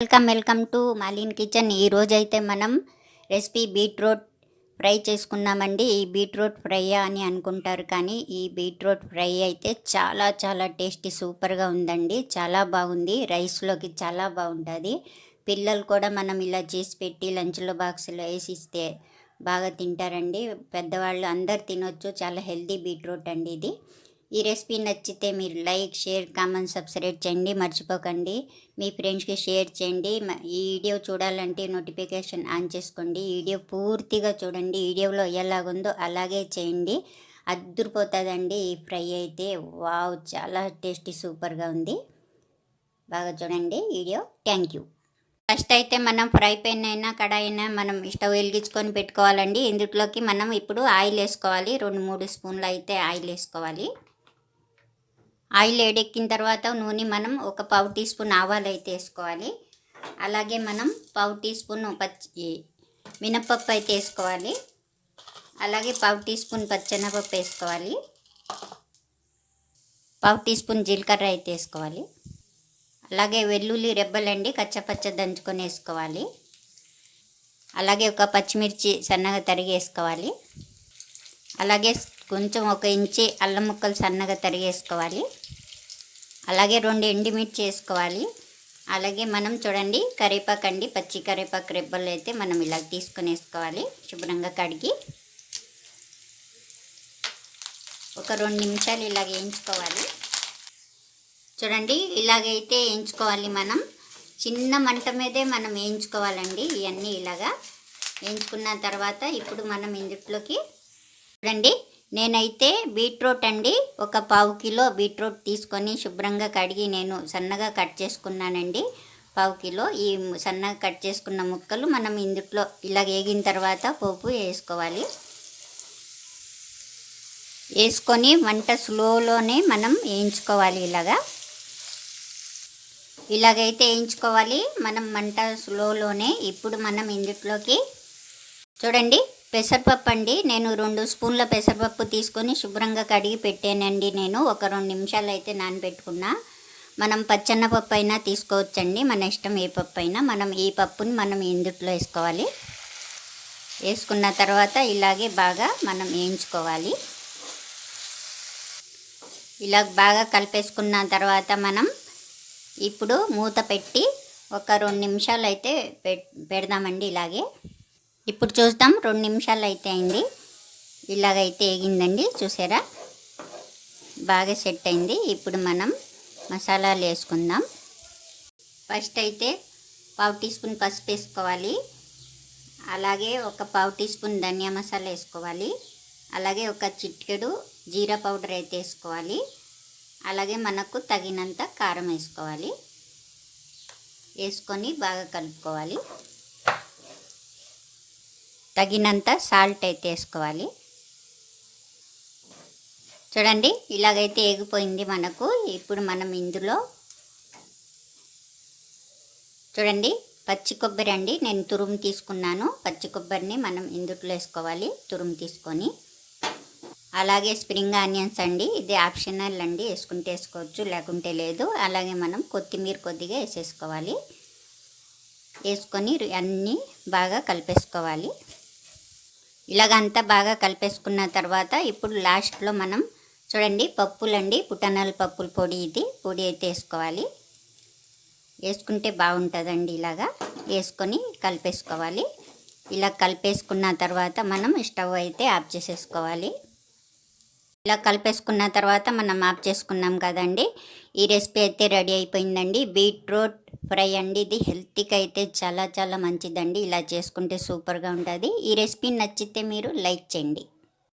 Welcome welcome to Malin kitchen. ఈరోజైతే అయితే మనం రెసిపీ బీట్రూట్ ఫ్రై చేసుకున్నామండి ఈ బీట్రూట్ ఫ్రై అని అనుకుంటారు కానీ ఈ బీట్రూట్ ఫ్రై అయితే చాలా చాలా టేస్టీ సూపర్గా ఉందండి. చాలా బాగుంది. రైస్లోకి చాలా బాగుంటుంది. పిల్లలు కూడా మనం ఇలా చేసి పెట్టి లంచ్లో బాక్స్లో వేసి ఇస్తే బాగా తింటారండి. పెద్దవాళ్ళు అందరు తినొచ్చు. చాలా హెల్తీ బీట్రూట్ అండి ఇది. ఈ రెసిపీ నచ్చితే మీరు లైక్ షేర్ కామెంట్ సబ్స్క్రైబ్ చేయండి. మర్చిపోకండి. మీ ఫ్రెండ్స్కి షేర్ చేయండి. ఈ వీడియో చూడాలంటే నోటిఫికేషన్ ఆన్ చేసుకోండి. వీడియో పూర్తిగా చూడండి. వీడియోలో ఎలాగుందో అలాగే చేయండి. అద్దరిపోతుందండి ఈ ఫ్రై అయితే. వావ్ చాలా టేస్టీ సూపర్గా ఉంది. బాగా చూడండి వీడియో. Thank you. ఫస్ట్ అయితే మనం ఫ్రై పెన్ అయినా కడాయి అయినా మనం స్టవ్ వెలిగించుకొని పెట్టుకోవాలండి. ఇందులోకి మనం ఇప్పుడు ఆయిల్ వేసుకోవాలి. రెండు మూడు స్పూన్లు అయితే ఆయిల్ వేసుకోవాలి. ఆయిల్ వేడెక్కిన తర్వాత నూనె మనం ఒక పావు టీ స్పూన్ ఆవాలు అయితే వేసుకోవాలి. అలాగే మనం పావు టీ స్పూన్ పచ్చి మినపప్పు అయితే వేసుకోవాలి. అలాగే పావు టీ స్పూన్ పచ్చెనపప్పు వేసుకోవాలి. పావు టీ స్పూన్ జీలకర్ర అయితే వేసుకోవాలి. అలాగే వెల్లుల్లి రెబ్బలండి కచ్చపచ్చ దంచుకొని వేసుకోవాలి. అలాగే ఒక పచ్చిమిర్చి సన్నగా తరిగి వేసుకోవాలి. అలాగే కొంచెం ఒక ఇంచి అల్లం ముక్కలు సన్నగా తరిగేసుకోవాలి అలాగే రెండు ఎండిమిర్చి వేసుకోవాలి అలాగే మనం చూడండి కరివేపాకండి పచ్చి కరివేపాకు రెబ్బలు అయితే మనం ఇలా తీసుకొని వేసుకోవాలి శుభ్రంగా కడిగి ఒక రెండు నిమిషాలు ఇలాగ వేయించుకోవాలి చూడండి ఇలాగైతే వేయించుకోవాలి మనం. చిన్న మంట మీదే మనం వేయించుకోవాలండి ఇవన్నీ ఇలాగా. వేయించుకున్న తర్వాత ఇప్పుడు మనం ఇందులోకి చూడండి నేనైతే బీట్రూట్ అండి. ఒక పావు కిలో బీట్రూట్ తీసుకొని శుభ్రంగా కడిగి నేను సన్నగా కట్ చేసుకున్నానండి. పావు కిలో ఈ సన్నగా కట్ చేసుకున్న ముక్కలు మనం ఇందులో ఇలా వేగిన తర్వాత పోపు వేసుకోవాలి. వేసుకొని వంట స్లోలోనే మనం వేయించుకోవాలి ఇలాగా. ఇలాగైతే వేయించుకోవాలి. మనం వంట స్లోలోనే ఇప్పుడు మనం ఇందులోకి చూడండి. పెసరపప్పు అండి. నేను రెండు స్పూన్ల పెసరపప్పు తీసుకొని శుభ్రంగా కడిగి పెట్టానండి నేను. ఒక రెండు నిమిషాలు అయితే నానబెట్టుకున్నా. మనం పచ్చన్నపప్పు అయినా తీసుకోవచ్చండి. మన ఇష్టం ఏ పప్పు అయినా మనం ఈ పప్పుని మనం ఇందుట్లో వేసుకోవాలి. వేసుకున్న తర్వాత ఇలాగే బాగా మనం వేయించుకోవాలి. ఇలా బాగా కలిపేసుకున్న తర్వాత మనం ఇప్పుడు మూత పెట్టి ఒక రెండు నిమిషాలు అయితే పెడదామండి ఇలాగే. ఇప్పుడు చూద్దాం. రెండు నిమిషాలు అయితే అయింది. ఇలాగైతే ఏగిందండి చూసారా? బాగా సెట్ అయింది. ఇప్పుడు మనం మసాలాలు వేసుకుందాం. ఫస్ట్ అయితే పావు టీ స్పూన్ పసుపు వేసుకోవాలి. అలాగే ఒక పావు టీ స్పూన్ ధనియా మసాలా వేసుకోవాలి. అలాగే ఒక చిట్కెడు జీరా పౌడర్ అయితే వేసుకోవాలి. అలాగే మనకు తగినంత కారం వేసుకోవాలి. వేసుకొని బాగా కలుపుకోవాలి. తగినంత సాల్ట్ అయితే వేసుకోవాలి. చూడండి ఇలాగైతే ఎగిపోయింది మనకు. ఇప్పుడు మనం ఇందులో చూడండి పచ్చి కొబ్బరి అండి. నేను తురుము తీసుకున్నాను. పచ్చి కొబ్బరిని మనం ఇందులో వేసుకోవాలి తురుము తీసుకొని. అలాగే స్ప్రింగ్ ఆనియన్స్ అండి. ఇది ఆప్షనల్ అండి. వేసుకుంటే వేసుకోవచ్చు లేకుంటే లేదు. అలాగే మనం కొత్తిమీర కొద్దిగా వేసేసుకోవాలి. వేసుకొని అన్నీ బాగా కలిపేసుకోవాలి. ఇలాగంతా బాగా కలిపేసుకున్న తర్వాత ఇప్పుడు లాస్ట్లో మనం చూడండి పప్పులండి పుట్టనాల పప్పుల పొడి ఇది. పొడి అయితే వేసుకోవాలి. వేసుకుంటే బాగుంటుందండి ఇలాగా. వేసుకొని కలిపేసుకోవాలి. ఇలా కలిపేసుకున్న తర్వాత మనం స్టవ్ అయితే ఆఫ్ చేసేసుకోవాలి. ఇలా కలిపేసుకున్న తర్వాత మనం ఆఫ్ చేసుకున్నాం కదండి. ఈ రెసిపీ అయితే రెడీ అయిపోయిందండి. బీట్రూట్ ఫ్రై అండి. ఇది హెల్తీకి అయితే చాలా చాలా మంచిదండి. ఇలా చేసుకుంటే సూపర్గా ఉంటుంది. ఈ రెసిపీ నచ్చితే మీరు లైక్ చేయండి.